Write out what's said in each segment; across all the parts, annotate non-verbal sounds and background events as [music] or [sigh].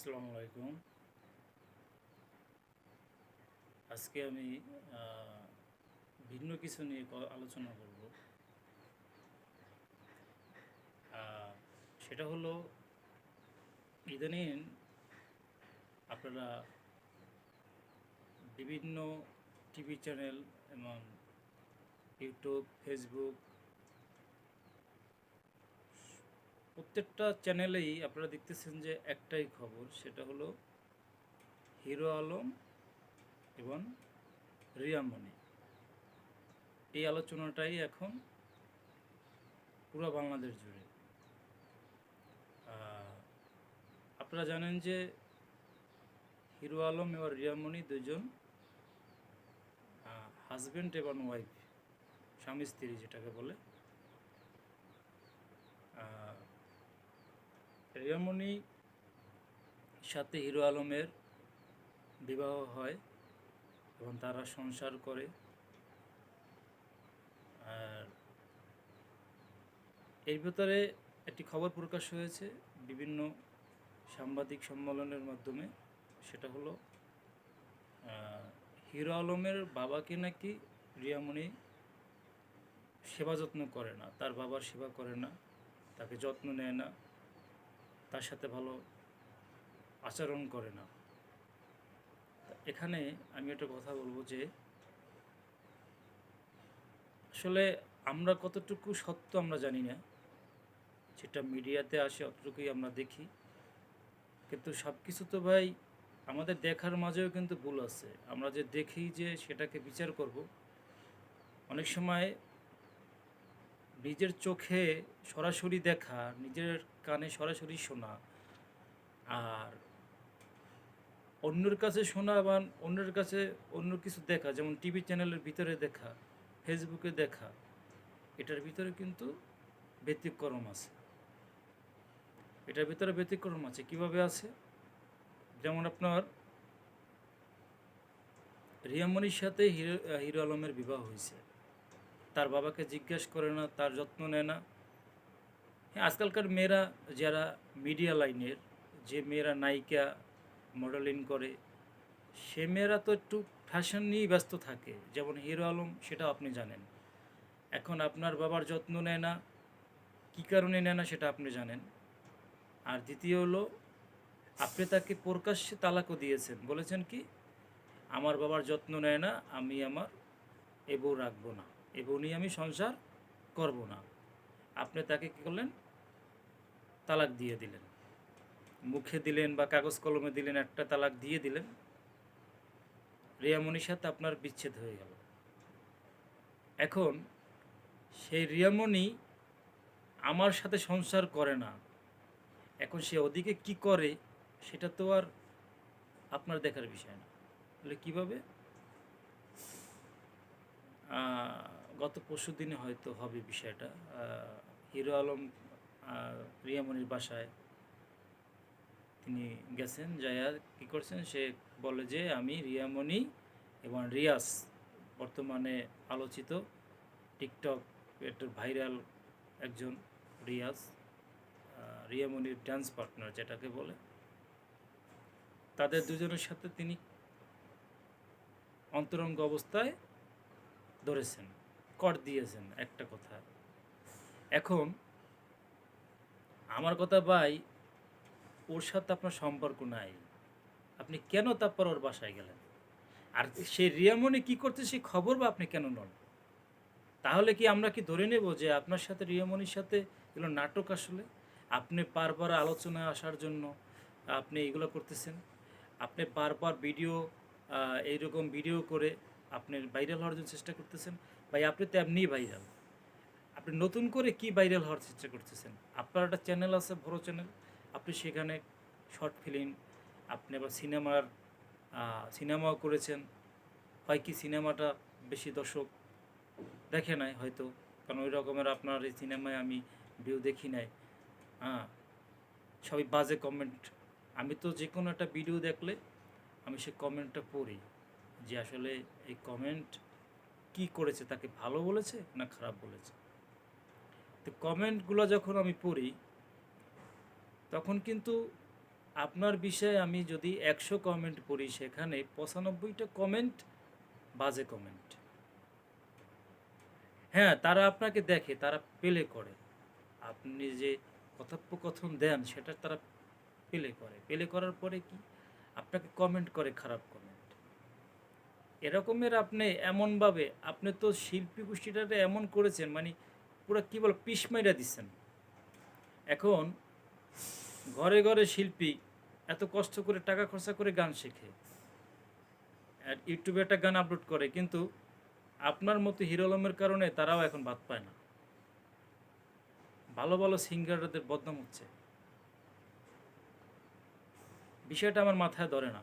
আসসালামু আলাইকুম। আজকে আমি ভিন্ন কিছু নিয়ে আলোচনা করব। সেটা হলো, ইদানিং আপনারা বিভিন্ন টিভি চ্যানেল এবং ইউটিউব, ফেসবুক প্রত্যেকটা চ্যানেলেই আপনারা দেখতেছেন যে একটাই খবর, সেটা হলো হিরো আলম এবং রিয়ামণি এই আলোচনাটাই এখন পুরো বাংলাদেশ জুড়ে। আপনারা জানেন যে হিরো আলম এবং রিয়ামণি দুজন হাজব্যান্ড এবং ওয়াইফ স্বামী স্ত্রী যেটাকে বলে। রিয়ামণি সাথে হিরো আলমের বিবাহ হয় এবং তারা সংসার করে। আর এর ভেতরে একটি খবর প্রকাশ হয়েছে বিভিন্ন সাংবাদিক সম্মেলনের মাধ্যমে, সেটা হলো হিরো আলমের বাবাকে নাকি রিয়ামণি সেবা যত্ন করে না, তার বাবার সেবা করে না, তাকে যত্ন নেয় না। তার সাথে ভালো আচরণ করে না। এখানে আমি একটা কথা বলব যে, আসলে আমরা কতটুকু সত্য আমরা জানি না। যেটা মিডিয়াতে আসে অতটুকুই আমরা দেখি। কিন্তু সব কিছু তো ভাই আমাদের দেখার মাঝেও কিন্তু ভুল আছে। আমরা যে দেখি যে সেটাকে বিচার করব, অনেক সময় নিজের চোখে সরাসরি দেখা, নিজের কানে সরাসরি শোনা আর অন্যের কাছে শোনা বা অন্যের কাছে অন্য কিছু দেখা, যেমন টিভি চ্যানেলের ভিতরে দেখা, ফেসবুকে দেখা, এটার ভিতরে কিন্তু ব্যতিক্রম আছে। এটার ভিতরে ব্যতিক্রম আছে। কীভাবে আছে? যেমন আপনার রিয়ামণির সাথে হিরো হিরো আলমের বিবাহ হয়েছে। তার বাবাকে জিজ্ঞেস করে না, তার যত্ন নেয় না। হ্যাঁ আজকালকার মেয়েরা যারা মিডিয়া লাইনের, যে মেয়েরা নায়িকা, মডেলিং করে, সে মেয়েরা তো একটু ফ্যাশন নিয়েই ব্যস্ত থাকে। যেমন হিরো আলম সেটা আপনি জানেন। এখন আপনার বাবার যত্ন নেয় না, কী কারণে নেয় না সেটা আপনি জানেন। আর দ্বিতীয় হলো, আপনি তাকে প্রকাশ্যে তালাকও দিয়েছেন। বলেছেন কি, আমার বাবার যত্ন নেয় না, আমি আমার এ বউ রাখব না। এ বউ নিয়ে আমি সংসার করব না। আপনি তাকে কী করলেন? তালাক দিয়ে দিলেন। মুখে দিলেন বা কাগজ কলমে দিলেন, একটা তালাক দিয়ে দিলেন। রিয়ামণির সাথে আপনার বিচ্ছেদ হয়ে গেল। এখন সেই রিয়ামণি আমার সাথে সংসার করে না। এখন সে ওদিকে কি করে, সেটা তো আর আপনার দেখার বিষয় না। তাহলে কীভাবে? গত পরশু দিনে হয়তো হবে বিষয়টা হিরো আলম রিয়ামণির বাসায় তিনি গেছেন যাইয়া কী করছেন? সে বলে যে, আমি রিয়ামণি এবং রিয়াস বর্তমানে আলোচিত টিকটক একটা ভাইরাল একজন রিয়াজ রিয়ামণির ডান্স পার্টনার যেটাকে বলে। তাদের দুজনের সাথে তিনি অন্তরঙ্গ অবস্থায় ধরেছেন। কর দিয়েছেন, একটা কথা। এখন, আমার কথা ভাই, ওর সাথে আপনার সম্পর্ক নাই। আপনি কেন তারপর ওর বাসায় গেলেন? আর সেই রিয়ামণি কি করতে সে খবর বা আপনি কেন নন? তাহলে কি আমরা কি ধরে নেব যে আপনার সাথে, রিয়ামণির সাথে এগুলো নাটক আসলে? আপনি বারবার আলোচনায় আসার জন্য আপনি এগুলো করতেছেন। আপনি বারবার ভিডিও এইরকম ভিডিও করে আপনি ভাইরাল হওয়ার জন্য চেষ্টা করতেছেন। ভাই, আপনি তো এমনিই ভাইরাল আপনি নতুন করে কি ভাইরাল হওয়ার চেষ্টা করতেছেন? আপনার একটা চ্যানেল আছে, বড় চ্যানেল আপনি সেখানে শর্ট ফিল্ম আপনি আবার সিনেমার সিনেমাও করেছেন। হয় কি সিনেমাটা বেশি দর্শক দেখে নাই হয়তো, কারণ ওই রকমের আপনার এই সিনেমায় আমি ভিউ দেখি নাই। হ্যাঁ সবই বাজে কমেন্ট আমি তো যে কোনো একটা ভিডিও দেখলে আমি সে কমেন্টটা পড়ি যে আসলে এই কমেন্ট কি করেছে, তাকে ভালো বলেছে না খারাপ বলেছে? তো কমেন্টগুলো যখন আমি পড়ি, তখন কিন্তু আপনার বিষয়ে আমি যদি একশো কমেন্ট পড়ি, সেখানে পঁচানব্বইটা কমেন্ট বাজে কমেন্ট। হ্যাঁ তারা আপনাকে দেখে, তারা পেলে করে। আপনি যে কথোপকথন দেন, সেটা তারা পেলে করে। পেলে করার পরে কি? আপনাকে কমেন্ট করে খারাপ কমেন্ট এরকমের আপনি এমনভাবে, আপনি তো শিল্পী গোষ্ঠীটাকে এমন করেছেন মানে পুরো কী বল, পিস মাইরা দিচ্ছেন এখন ঘরে ঘরে শিল্পী এত কষ্ট করে টাকা খরচা করে গান শেখে, আর ইউটিউবে একটা গান আপলোড করে, কিন্তু আপনার মতো হিরোলমের কারণে তারাও এখন বাদ পায় না। ভালো ভালো সিঙ্গারদের বদনাম হচ্ছে। বিষয়টা আমার মাথায় ধরে না।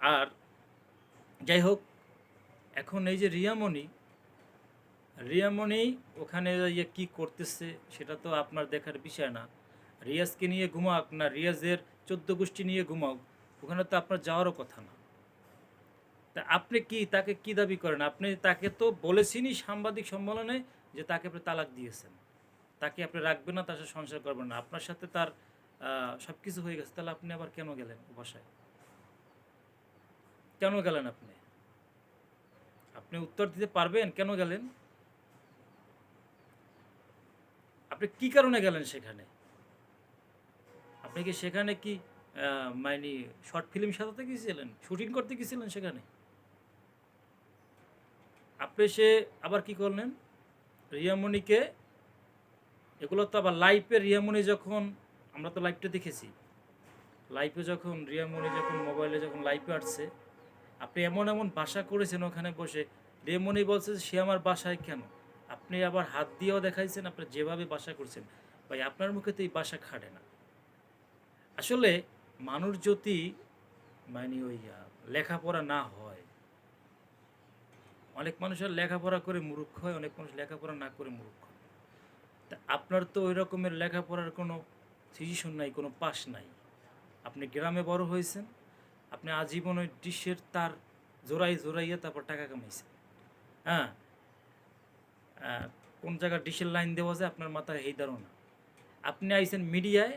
আর যাই হোক এখন এই যে রিয়ামণি রিয়ামণি ওখানে ইয়ে কী করতেছে সেটা তো আপনার দেখার বিষয় না। রিয়াজকে নিয়ে ঘুমাক না, রিয়াজের চোদ্দ গোষ্ঠী নিয়ে ঘুমাক, ওখানে তো আপনার যাওয়ারও কথা না। তা আপনি কি, তাকে কি দাবি করেন? আপনি তাকে তো বলেছেনই সাংবাদিক সম্মেলনে যে তাকে আপনি তালাক দিয়েছেন। তাকে আপনি রাখবেন না, তার সাথে সংসার করবেন না। আপনার সাথে তার সব কিছু হয়ে গেছে, তাহলে আপনি আবার কেন গেলেন বাসায় কেন গেলেন আপনি? আপনি উত্তর দিতে পারবেন কেন গেলেন? আপনি কি কারণে গেলেন সেখানে? আপনি কি সেখানে কি মানে শর্ট ফিল্ম সাজাতে গিয়েছিলেন? শুটিং করতে গিয়েছিলেন সেখানে? আপনি সে আবার কি করলেন? রিয়ামণিকে, এগুলো তো আবার লাইভে রিয়ামণি যখন, আমরা তো লাইভটা দেখেছি। লাইভে যখন রিয়ামণি যখন মোবাইলে যখন লাইভে আসছে আপনি এমন এমন বাসা করেছেন ওখানে বসে রিয়ামণি বলছে সে আমার বাসায় কেন? আপনি আবার হাত দিয়েও দেখাইছেন, আপনি যেভাবে বাসা করছেন। ভাই, আপনার মুখে তো এই বাসা খাটে না। আসলে মানুষ যদি মানে ওই লেখাপড়া না হয়, অনেক মানুষের লেখাপড়া করে মূর্খ হয়, অনেক মানুষ লেখাপড়া না করে মূর্খ তা আপনার তো ওই রকমের লেখাপড়ার কোনো সিচুয়েশন নাই, কোনো পাস নাই। আপনি গ্রামে বড় হয়েছেন আপনি আজীবন ওই ডিশের তার জোড়াই জোড়াইয়া তারপর টাকা কামাইছে হ্যাঁ? কোন জায়গায় ডিশের লাইন দেওয়া যায় আপনার মাথায় এই ধারণা। আপনি আইছেন মিডিয়ায়,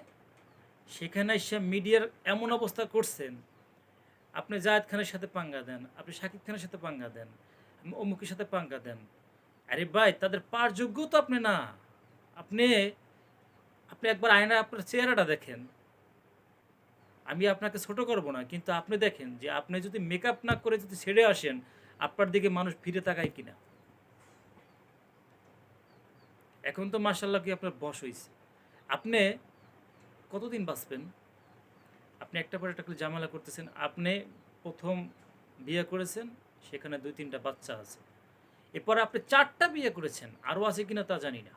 সেখানে এসে মিডিয়ার এমন অবস্থা করছেন, আপনি জায়েদ খানের সাথে পাঙ্গা দেন, আপনি শাকিব খানের সাথে পাঙ্গা দেন অমুকের সাথে পাঙ্গা দেন। আরে ভাই, তাদের পার যোগ্য তো আপনি না। আপনি আপনি একবার আয়না আপনার চেহারাটা দেখেন আমি আপনাকে ছোট করব না, কিন্তু আপনি দেখেন যে আপনি যদি মেকআপ না করে যদি ছেড়ে আসেন, আপনার দিকে মানুষ ফিরে তাকায় কিনা। এখন তো মার্শাল্লাহ কি আপনার বস হয়েছে আপনি কতদিন বাঁচবেন? আপনি একটা পর একটা ঝামেলা করতেছেন, আপনি প্রথম বিয়ে করেছেন, সেখানে দুই তিনটা বাচ্চা আছে। এরপর আপনি চারটা বিয়ে করেছেন, আরও আছে কিনা তা জানি না।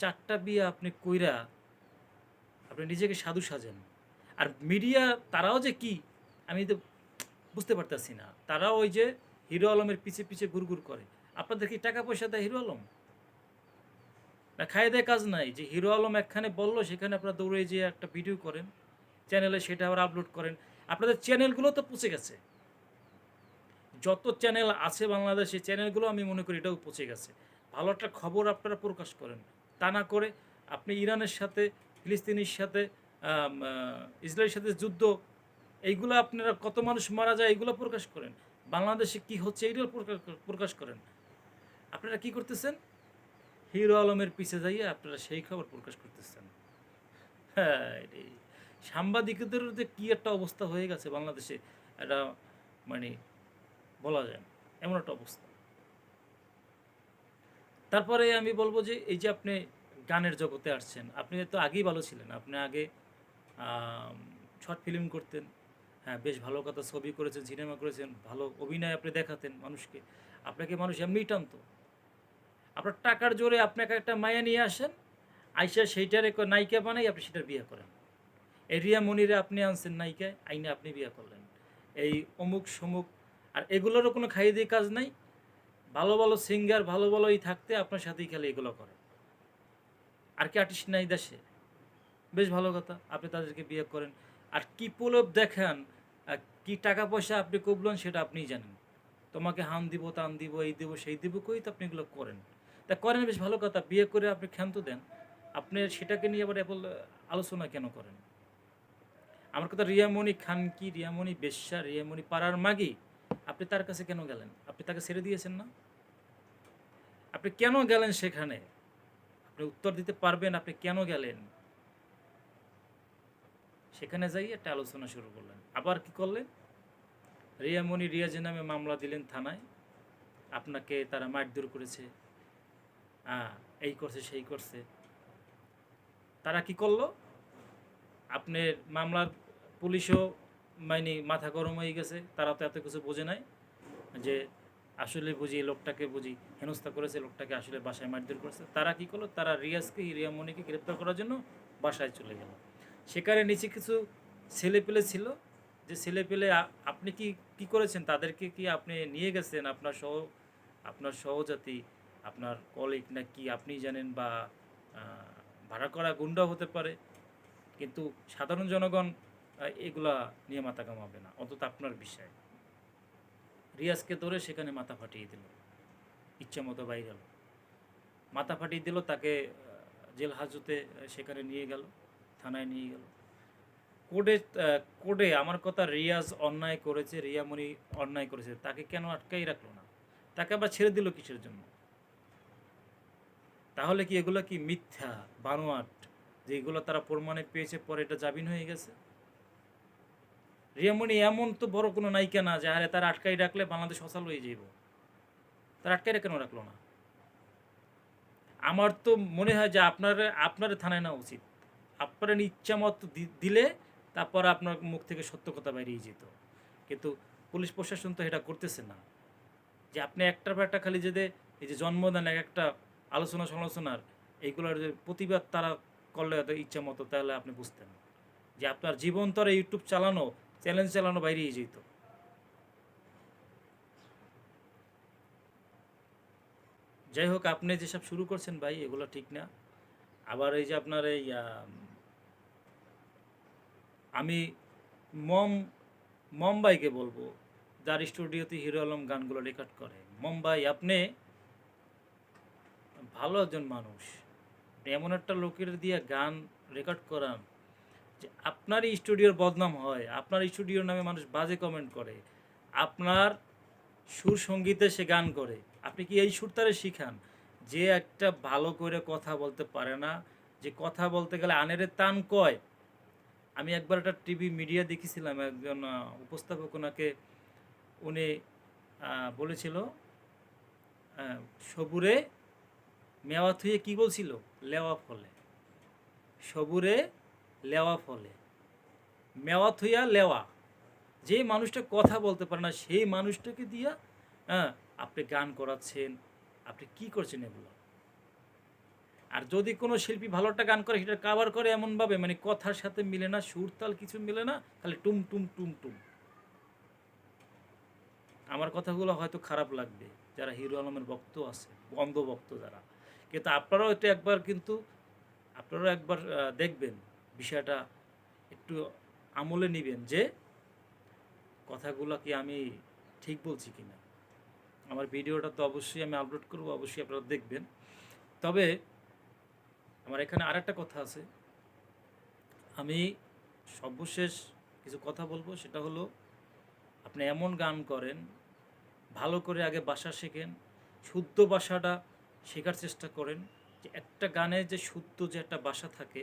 চারটা বিয়ে আপনি কইরা আপনি নিজেকে সাধু সাজেন। আর মিডিয়া তারাও যে কি, আমি তো বুঝতে পারতেছি না। তারাও ওই যে হিরো আলমের পিছে পিছে গুড়গুড় করে। আপনাদের কি টাকা পয়সা দেয় হিরো আলম? না খায় দেয় কাজ নাই। যে হিরো আলম একখানে বলল, সেখানে আপনারা দৌড়ে যেয়ে একটা ভিডিও করেন। চ্যানেলে সেটা আবার আপলোড করেন। আপনাদের চ্যানেলগুলো তো পচে গেছে। যত চ্যানেল আছে বাংলাদেশে, চ্যানেলগুলো আমি মনে করি এটাও পচে গেছে। ভালো একটা খবর আপনারা প্রকাশ করেন। তা না করে আপনি ইরানের সাথে, ফিলিস্তিনির সাথে ইসরায়েলের সাথে যুদ্ধ, এইগুলো আপনারা কত মানুষ মারা যায় এগুলো প্রকাশ করেন। বাংলাদেশে কি হচ্ছে, এইগুলো প্রকাশ- করেন। আপনারা কি করতেছেন? হিরো আলমের পিছে যাইয়ে আপনারা সেই খবর প্রকাশ করতেছেন। হ্যাঁ। সাংবাদিকদের যে কি একটা অবস্থা হয়ে গেছে বাংলাদেশে, এটা মানে বলা যায় এমন একটা অবস্থা। তারপরে আমি বলব যে, এই যে আপনি গানের জগতে আসছেন, আপনি তো আগেই ভালো ছিলেন। আপনি আগে শর্ট ফিল্ম করতেন। হ্যাঁ বেশ ভালো কথা ছবি করেছেন, সিনেমা করেছেন, ভালো অভিনয় আপনি দেখাতেন মানুষকে। আপনাকে মানুষ এমনিই টানতো। আপনার টাকার জোরে আপনাকে একটা মায়া নিয়ে আসেন, আইসা সেইটার নায়িকা বানাই আপনি সেটার বিয়ে করেন। এই রিয়া মনিরে আপনি আনছেন নায়িকায়, আইনে আপনি বিয়ে করলেন। এই অমুক সমুক, আর এগুলোরও কোনো খাইয়ে দিয়ে কাজ নাই। ভালো ভালো সিঙ্গার ভালো ভালোই থাকতে আপনার সাথেই খেলে এগুলো করে। আর কি আর্টিস্ট নাই দেশে? বেশ ভালো কথা, আপনি তাদেরকে বিয়ে করেন। আর কি প্রলোভ দেখান কি টাকা পয়সা আপনি কবলেন সেটা আপনিই জানেন। তোমাকে হাম দিব, তান দিব, এই দিব, সেই দিব, কই তো আপনি এগুলো করেন। তা করেন, বেশ ভালো কথা, বিয়ে করে আপনি ক্ষান্ত দেন। আপনি সেটাকে নিয়ে আবার এবার আলোচনা কেন করেন? আমার কথা, রিয়ামণি খান কি? রিয়ামণি বেশ্যা, রিয়ামণি পাড়ার মাগি? আপনি তার কাছে কেন গেলেন? আপনি তাকে ছেড়ে দিয়েছেন না? আপনি কেন গেলেন সেখানে? আপনি উত্তর দিতে পারবেন, আপনি কেন গেলেন? সেখানে যাই একটা আলোচনা শুরু করলেন। আবার কি করলেন? রিয়ামণি রিয়াজের নামে মামলা দিলেন থানায়। আপনাকে তারা মারধর করেছে। এই করছে, সেই করছে। তারা কি করল? আপনার মামলার পুলিশও মানে মাথা গরম হয়ে গেছে। তারা তো এত কিছু বোঝে নাই যে আসলে বুঝি লোকটাকে বুঝি হেনস্থা করেছে, লোকটাকে আসলে বাসায় মারধর করেছে। তারা কি করল? তারা রিয়াজকে রিয়ামণিকে গ্রেপ্তার করার জন্য বাসায় চলে গেল। সেখানে নিচে কিছু ছেলে পেলে ছিল। যে ছেলে পেলে আপনি কি কি করেছেন? তাদেরকে কি আপনি নিয়ে গেছেন আপনার সহ, আপনার সহজাতি, আপনার কলিগ না কি আপনি জানেন বা ভাড়া করা গুন্ডা হতে পারে। কিন্তু সাধারণ জনগণ এগুলা নিয়ে মাথা কামাবে না। অন্তত আপনার বিষয়। রিয়াজকে ধরে সেখানে মাথা ফাটিয়ে দিল। ইচ্ছা মতো বাইরে গেল মাথা ফাটিয়ে দিল, তাকে জেল হাজতে সেখানে নিয়ে গেল। থানায় নিয়ে গেল। কোর্টে কোর্টে আমার কথা রিয়াজ অন্যায় করেছে, রিয়ামণি অন্যায় করেছে, তাকে কেন আটকাই রাখল না? তাকে আবার ছেড়ে দিল কিসের জন্য? তাহলে কি এগুলো কি মিথ্যা, বানোয়াট, যে এগুলো তারা প্রমাণে পেয়েছে, পরে এটা জামিন হয়ে গেছে? রিয়ামণি এমন তো বড় কোনো নায়িকা না, যে আরে তার আটকাই রাখলে বাংলাদেশ অসাল হয়ে যাইব। তার আটকাই কেন রাখল না? আমার তো মনে হয় যে আপনার আপনার থানায় নেওয়া উচিত। আপনার ইচ্ছা মতো দিলে তারপর আপনার মুখ থেকে সত্য কথা বেরিয়ে যেত। কিন্তু পুলিশ প্রশাসন তো এটা করতেছে না। যে আপনি একটার পর একটা খালি যদি এই যে জন্মদান এক একটা আলোচনা সমালোচনার, এইগুলোর যে প্রতিবাদ তারা করলে হয়তো ইচ্ছা মতো, তাহলে আপনি বুঝতেন। যে আপনার জীবন তো ইউটিউব চালানো, চ্যালেঞ্জ চালানো বাইরেই যেত। যাই হোক, আপনি যেসব শুরু করছেন ভাই, এগুলো ঠিক না। আবার এই যে আপনার এই আম, মম মুম্বাইকে বলব যার স্টুডিওতে হিরো আলম গানগুলো রেকর্ড করে। মুম্বাই আপনি ভালো একজন মানুষ। এমন একটা লোকের দিয়ে গান রেকর্ড করান যে আপনারই স্টুডিওর বদনাম হয় আপনার স্টুডিওর নামে মানুষ বাজে কমেন্ট করে আপনার সুর সঙ্গীতে সে গান করে। আপনি কি এই সুর তারে শিখান? যে একটা ভালো করে কথা বলতে পারে না যে কথা বলতে গেলে আনেরে তান কয় আমি একবার একটা টিভি মিডিয়া দেখেছিলাম, একজন উপস্থাপক ওনাকে, উনি বলেছিল সবুরে মেওয়া থুয়ে কি বলছিল? লেওয়া ফলে। সবুরে লেওয়া ফলে। মেওয়া থুইয়া লেওয়া। যে মানুষটা কথা বলতে পারে না, সেই মানুষটাকে দিয়া হ্যাঁ আপনি গান করাচ্ছেন, আপনি কি করছেন এগুলো? আর যদি কোনো শিল্পী ভালো একটা গান করে, সেটা কাভার করে এমনভাবে মানে কথার সাথে মিলে না সুর তাল কিছু মিলে না খালি টুম টুম টুম টুম। আমার কথাগুলো হয়তো খারাপ লাগবে, যারা হিরো আলমের ভক্ত আছে, বন্ধ ভক্ত যারা। কিন্তু আপনারাও এটা একবার কিন্তু, আপনারাও একবার দেখবেন, বিষয়টা একটু আমলে নেবেন যে, কথাগুলো কি আমি ঠিক বলছি কিনা। আমার ভিডিওটা তো অবশ্যই আমি আপলোড করব, অবশ্যই আপনারা দেখবেন। তবে আমার এখানে আরেকটা কথা আছে। আমি সর্বশেষ কিছু কথা বলব, সেটা হলো, আপনি এমন গান করেন, ভালো করে আগে বাসা শেখেন, শুদ্ধ ভাষাটা শেখার চেষ্টা করেন, যে একটা গানে যে শুদ্ধ যে একটা ভাষা থাকে,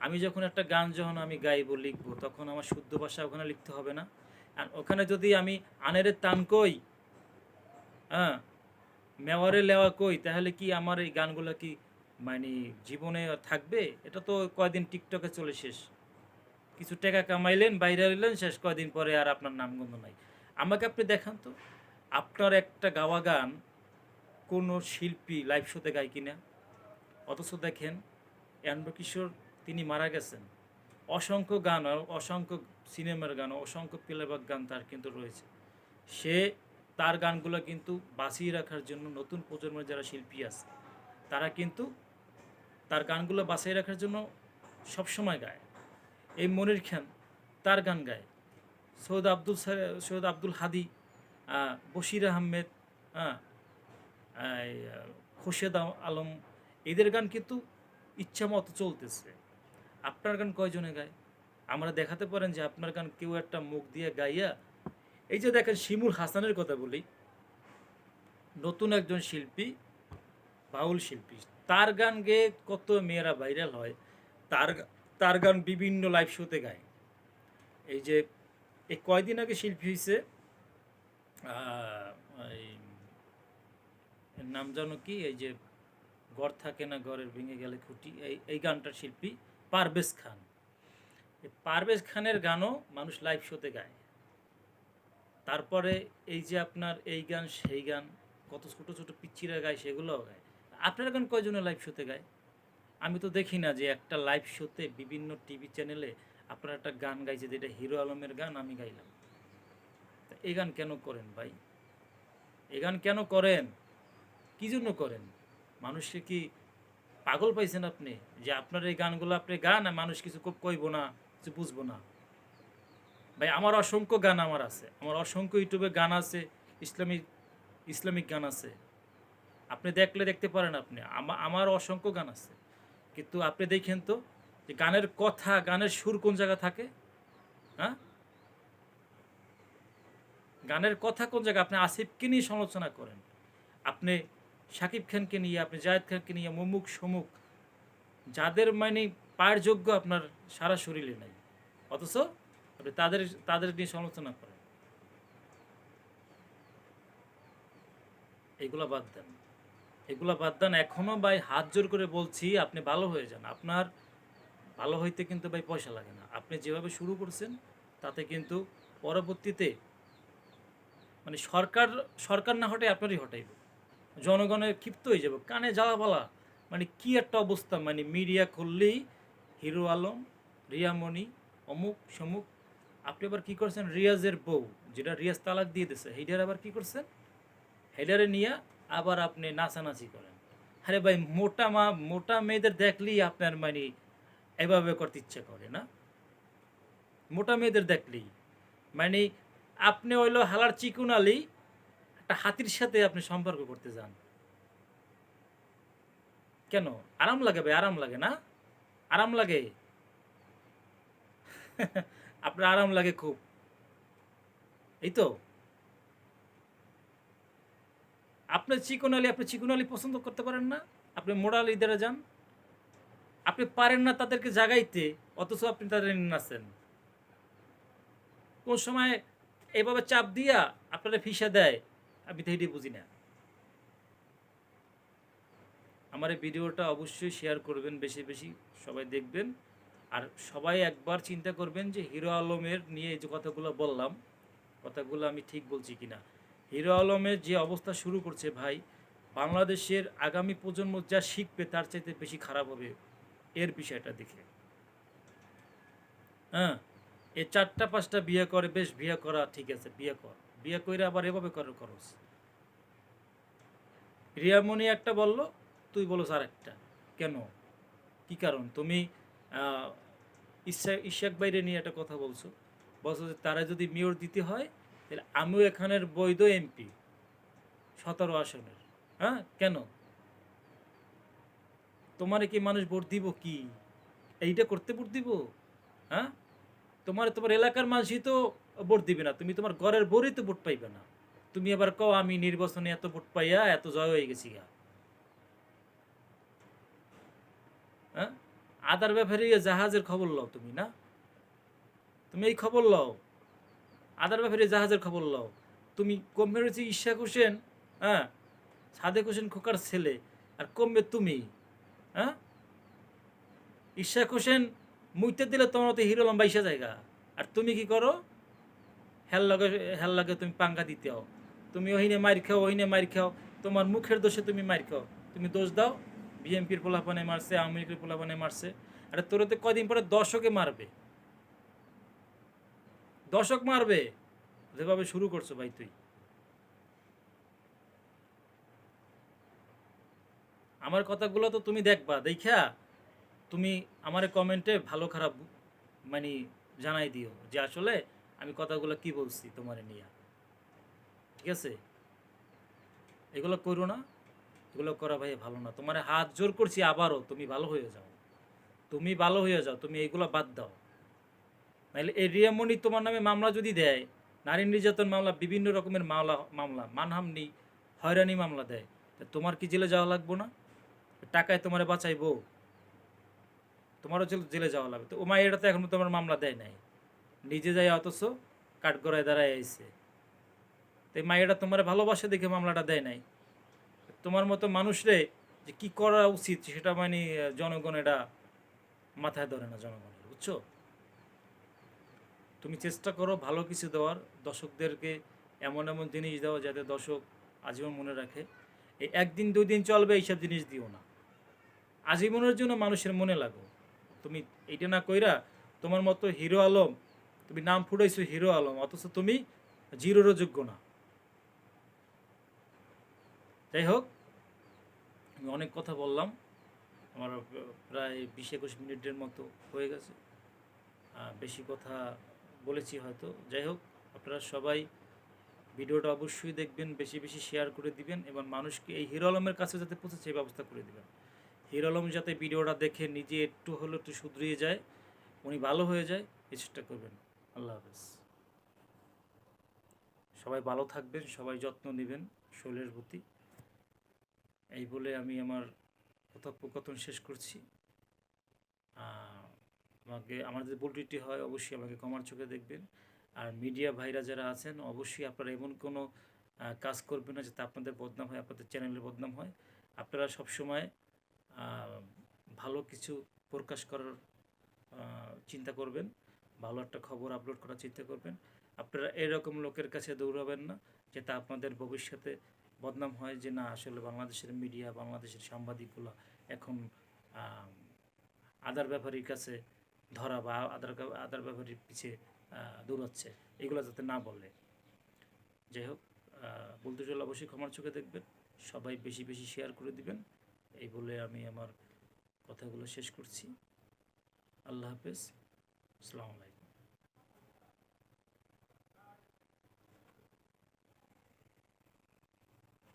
আমি যখন একটা গান যখন আমি গাইবো, লিখব, তখন আমার শুদ্ধ ভাষা ওখানে লিখতে হবে না। আর ওখানে যদি আমি আনেরে তান কই হ্যাঁ মেওয়ারে লেওয়া কই, তাহলে কি আমার এই গানগুলো কি মানে জীবনে থাকবে, এটা তো কয়দিন টিকটকে চলে শেষ। কিছু টাকা কামাইলেন, বাইরে এলেন শেষ কয়দিন পরে আর আপনার নামগন্ধ নাই। আমাকে আপনি দেখান তো, আপনার একটা গাওয়া গান কোনো শিল্পী লাইভ শোতে গায় কিনা? অথচ দেখেন এন্দ্র কিশোর তিনি মারা গেছেন। অসংখ্য গান, অসংখ্য সিনেমার গান, অসংখ্য প্লেব্যাক গান তার কিন্তু রয়েছে। সে তার গানগুলো কিন্তু বাঁচিয়ে রাখার জন্য নতুন প্রজন্মের যারা শিল্পী আছে, তারা কিন্তু তার গানগুলো বাঁচিয়ে রাখার জন্য সবসময় গায়। এই মনির খান তার গান গায়। সৈয়দ আব্দুল সৈয়দ আব্দুল হাদি বশির আহমেদ হ্যাঁ এই, খোরশেদ আলম এদের গান কিন্তু ইচ্ছা মতো চলতেছে। আপনার গান কয়জনে গায়? আমরা দেখাতে পারেন যে আপনার গান কেউ একটা মুখ দিয়ে গাইয়া এই যে দেখেন শিমুল হাসানের কথা বলি। নতুন একজন শিল্পী বাউল শিল্পী। তার গান গেয়ে কত মেয়েরা ভাইরাল হয়, তার তার গান বিভিন্ন লাইভ শোতে গায়। এই যে, এই কয়দিন আগে শিল্পী হয়েছে নাম জানো কি? এই যে, ঘর থাকে না, ঘরের ভেঙে গেলে খুঁটি, এই এই গানটার শিল্পী পারভেজ খান। পারভেজ খানের গানও মানুষ লাইভ শোতে গায়। তারপরে এই যে আপনার এই গান, সেই গান, কত ছোট ছোট পিচ্ছিরা গায়, সেগুলোও গায়। আপনার গান কয়জনে লাইভ শোতে গায়? আমি তো দেখি না যে একটা লাইভ শোতে বিভিন্ন টিভি চ্যানেলে আপনার একটা গান গাইছে যেটা হিরো আলমের গান আমি গাইলাম। এই গান কেন করেন ভাই? এ গান কেন করেন? কি জন্য করেন? মানুষকে কি পাগল পাইছেন আপনি? যে আপনার এই গানগুলো আপনি গান মানুষ কিছু খুব কইব না, কিছু বুঝব না। ভাই, আমার অসংখ্য গান আমার আছে। আমার অসংখ্য ইউটিউবে গান আছে ইসলামিক ইসলামিক গান আছে। আপনি দেখলে দেখতে পারেন আপনি। আমার অসংখ্য গান আছে। কিন্তু আপনি দেখেন তো যে গানের কথা, গানের সুর কোন জায়গা থাকে? হ্যাঁ? গানের কথা কোন জায়গায় আপনি আসিফকে নিয়ে সমালোচনা করেন। আপনি শাকিব খানকে নিয়ে, আপনি জায়েদ খানকে নিয়ে, মুমুক, সমুক, যাদের মানে পায়ের যোগ্য আপনার সারা শরীরে নাই। অথচ আপনি তাদের তাদের নিয়ে সমালোচনা করেন। এগুলা বাদ দেন। এগুলা বাদ দেন, এখনও ভাই হাত জোর করে বলছি, আপনি ভালো হয়ে যান। আপনার ভালো হইতে কিন্তু ভাই পয়সা লাগে না। আপনি যেভাবে শুরু করছেন, তাতে কিন্তু পরবর্তীতে মানে সরকার সরকার না হটে আপনারই হটাইব। জনগণের ক্ষিপ্ত হয়ে যাবে, কানে জ্বালা বলা। মানে কি একটা অবস্থা মানে মিডিয়া খুললেই হিরো আলম, রিয়ামণি, অমুক, সমুক, আপনি আবার কি করছেন? রিয়াজের বউ, যেটা রিয়াজ তালাক দিয়ে দিছে হেডার আবার কি করছেন? হেডারে নিয়ে আবার আপনি নাচানাচি করেন। আরে ভাই, মোটা মা, মোটা মেয়েদের দেখলেই আপনার মানে এভাবে করতে ইচ্ছে করে না। মোটা মেয়েদের দেখলেই। মানে আপনি হইল হালার চিকুন আলী, একটা হাতির সাথে আপনি সম্পর্ক করতে যান। কেন? আরাম লাগে ভাই, আরাম লাগে না? আরাম লাগে? [laughs] আপনার আরাম লাগে খুব। এই তো? আপনি চিকন আলী আপনি চিকন আলী পছন্দ করতে পারেন না, আপনি মোড়াল আলীদের যান। আপনি পারেন না তাদেরকে জাগাইতে, অথচ আপনি তাদের নাচেন। কোন সময় এভাবে চাপ দিয়া আপনারা ফিসা দেয়, আমি তো বুঝি না। আমার এই ভিডিওটা অবশ্যই শেয়ার করবেন বেশি বেশি, সবাই দেখবেন। আর সবাই একবার চিন্তা করবেন যে হিরো আলমের নিয়ে যে কথাগুলো বললাম, কথাগুলো আমি ঠিক বলছি কিনা। হিরো আলমের যে অবস্থা শুরু করছে ভাই বাংলাদেশের আগামী প্রজন্ম যা শিখবে তার চাইতে বেশি খারাপ হবে এর বিষয়টা দেখে। হ্যাঁ এ চারটা পাঁচটা বিয়ে করে বেশ বিয়ে করা ঠিক আছে বিয়ে কর। বিয়ে করে আবার এভাবে করে খরচ। রিয়ামণি একটা বলল তুই বলো আর একটা। কেন? কি কারণ? তুমি আহ, ইশা ইশাক বাইরে নিয়ে একটা কথা বলছো। বলছো যে তারা যদি মেয়র দিতে হয় তাহলে আমিও এখানের বৈধ এমপি, সতেরো আসনের। হ্যাঁ? কেন? তোমারে কি মানুষ ভোট দিব কি? এইটা করতে ভোট দিব? হ্যাঁ? তোমার তোমার এলাকার মানুষই তো ভোট দিবে না, তুমি তোমার ঘরের বোরই তো ভোট পাইবে না। তুমি আবার কও, আমি নির্বাচনে এত ভোট পাইয়া এত জয় হয়ে গেছি হ্যাঁ? আদার ব্যাপারে জাহাজের খবর লও তুমি, না? তুমি এই খবর লও। আদার ব্যাপারে জাহাজের খবর লও। তুমি কমবে হচ্ছে ইশাক হোসেন হ্যাঁ সাদেক হোসেন খোকার ছেলে, আর কমবে তুমি হ্যাঁ? ইশাক হোসেন মুইতে দিলে তোমার তো হিরো লম্বাইসা জায়গা। আর তুমি কি করো? হেল লাগে হেল লাগে তুমি পাঙ্গা দিতে হও। তুমি ওইনে মার খাও ওইনে মার খাও। তোমার মুখের দোষে তুমি মার খাও। তুমি দোষ দাও। বিএমপির পোলাপানে মারছে, আওয়ামী লীগের পোলাপানে মারছে। আরে তোর তো কদিন পরে দর্শকে মারবে। দর্শক মারবে। যেভাবে শুরু করছ ভাই তুই। আমার কথাগুলো তো তুমি দেখবা দেখা তুমি আমার কমেন্টে ভালো খারাপ মানে জানাই দিও যে আসলে আমি কথাগুলো কি বলছি তোমার নিয়ে। ঠিক আছে? এগুলো করো না, এগুলো করা ভাই ভালো না। তোমার হাত জোর করছি আবারও, তুমি ভালো হয়ে যাও। তুমি ভালো হয়ে যাও, তুমি এগুলো বাদ দাও। নাহলে এই রিয়ামণি তোমার নামে মামলা যদি দেয়, নারী নির্যাতন মামলা, বিভিন্ন রকমের মামলা মামলা, মানহামনি, হয়রানি মামলা দেয় তোমার কি জেলে যাওয়া লাগবো না? টাকায় তোমারে বাঁচাইবো। তোমারও জেল- জেলে যাওয়া লাগবে। তো ও মায়েরা তো এখনও তোমার মামলা দেয় নাই। নিজে যাই অথচ কাঠগড়ায় দাঁড়ায় আইসে তো এই মায়েরা তোমার ভালোবাসে দেখে মামলাটা দেয় নাই। তোমার মতো মানুষরে যে কি করা উচিত, সেটা মানে জনগণ এটা মাথায় ধরে না, জনগণের, বুঝছ? তুমি চেষ্টা করো ভালো কিছু দেওয়ার, দর্শকদেরকে এমন এমন জিনিস দেওয়া যাতে দর্শক আজীবন মনে রাখে। এই একদিন, দুই দিন চলবে, এইসব জিনিস দিও না। আজীবনের জন্য মানুষের মনে লাগো। তুমি এইটা না কইরা তোমার মতো হিরো আলম, তুমি নাম ফুটাইছো হিরো আলম, অথচ তুমি জিরোরও যোগ্য না। যাই হোক, আমি অনেক কথা বললাম। আমার প্রায় বিশ একুশ মিনিটের মতো হয়ে গেছে। বেশি কথা বলেছি হয়তো। যাই হোক আপনারা সবাই ভিডিওটা অবশ্যই দেখবেন বেশি বেশি শেয়ার করে দিবেন এবং মানুষকে এই হিরো আলমের কাছে যাতে পৌঁছে সেই ব্যবস্থা করে দিবেন। হিরো আলম যাতে ভিডিওটা দেখে নিজে একটু হলেও একটু শুধরিয়ে যায় উনি ভালো হয়ে যায় এই চেষ্টা করবেন। আল্লাহ হাফেজ। সবাই ভালো থাকবেন সবাই যত্ন নেবেন শরীরের প্রতি। এই বলে আমি আমার কথোপকথন শেষ করছি। আহ, আমাকে আমার যদি ভুলটি হয়, অবশ্যই আমাকে কমার চোখে দেখবেন। আর মিডিয়া ভাইরা যারা আছেন, অবশ্যই আপনারা এমন কোনো কাজ করবেন না যাতে আপনাদের বদনাম হয়, আপনাদের চ্যানেলের বদনাম হয়। আপনারা সবসময় ভালো কিছু প্রকাশ করার চিন্তা করবেন, ভালো একটা খবর আপলোড করার চিন্তা করবেন। আপনারা এরকম লোকের কাছে দৌড়াবেন না যেটা আপনাদের ভবিষ্যতে বদনাম হয় যে, না, আসলে বাংলাদেশের মিডিয়া বাংলাদেশের সাংবাদিকগুলো এখন আদার ব্যাপারীর কাছে ধরা বা আদার আদার ব্যবহারের পিছিয়ে দৌড়াচ্ছে, এগুলো যাতে না বলে। যাই হোক বলতে চলে অবশ্যই ক্ষমার চোখে দেখবেন, সবাই বেশি বেশি শেয়ার করে দিবেন। এই বলে আমি আমার কথাগুলো শেষ করছি। আল্লাহ হাফেজ, আসসালামু আলাইকুম।